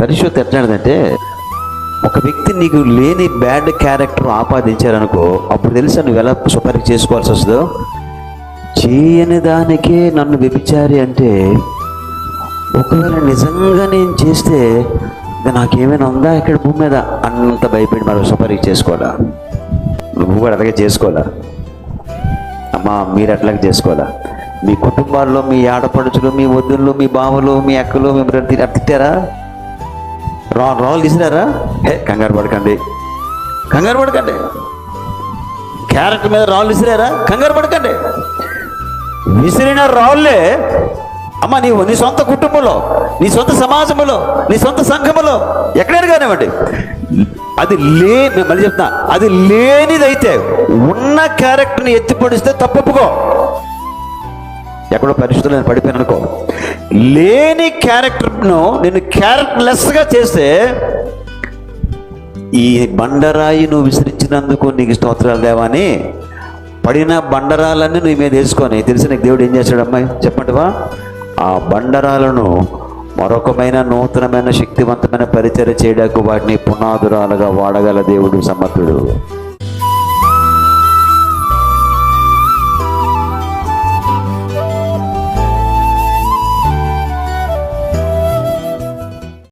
పరిశుద్ధ ఎట్లాంటిదంటే ఒక వ్యక్తి నీకు లేని బ్యాడ్ క్యారెక్టర్ ఆపాదించారనుకో అప్పుడు తెలుసా నువ్వు ఎలా సుపరికి చేసుకోవాల్సి వస్తుందో? చేయని దానికే నన్ను వ్యభిచారి అంటే ఒకవేళ నిజంగా నేను చేస్తే నాకేమైనా ఉందా ఇక్కడ భూమి మీద? అంత భయపడి మనం సుపరికి చేసుకోవాలా? నువ్వు కూడా అలాగే చేసుకోవాలా? అమ్మా మీరు అట్లాగే చేసుకోవాలా? మీ కుటుంబాల్లో మీ ఆడపడుచులు మీ వద్దులు మీ బావలు మీ అక్కలు మీ బ్రదర్ అట్లా తిట్టారా? రా రాళ్ళు తీసినారా? హే కంగారు పడకండి. కంగారు పడకండి. క్యారెక్టర్ మీద రాళ్ళు విసిరారా? కంగారు పడకండి. విసిరిన రాళ్ళే అమ్మ నీ నీ సొంత కుటుంబంలో నీ సొంత సమాజంలో నీ సొంత సంఘములో ఎక్కడైనా కానివ్వండి. అది లే నేను మళ్ళీ చెప్తున్నా అది లేనిదైతే ఉన్న క్యారెక్టర్ని ఎత్తిపడిస్తే తప్పుకో ఎక్కడో పరిస్థితులు నేను పడిపోయాను అనుకో. లేని క్యారెక్టర్ను నేను క్యారెక్టర్లెస్గా చేస్తే ఈ బండరాయి నువ్వు విసిరించినందుకు నీకు స్తోత్రాలు దేవాని. పడిన బండరాలన్నీ నువ్వు మీద వేసుకొని తెలిసి నీకు దేవుడు ఏం చేశాడు అమ్మాయి? చెప్పండివా? ఆ బండరాలను మరొకమైన నూతనమైన శక్తివంతమైన పరిచయం చేయడానికి వాటిని పునాదురాలుగా వాడగల దేవుడు సమర్థుడు.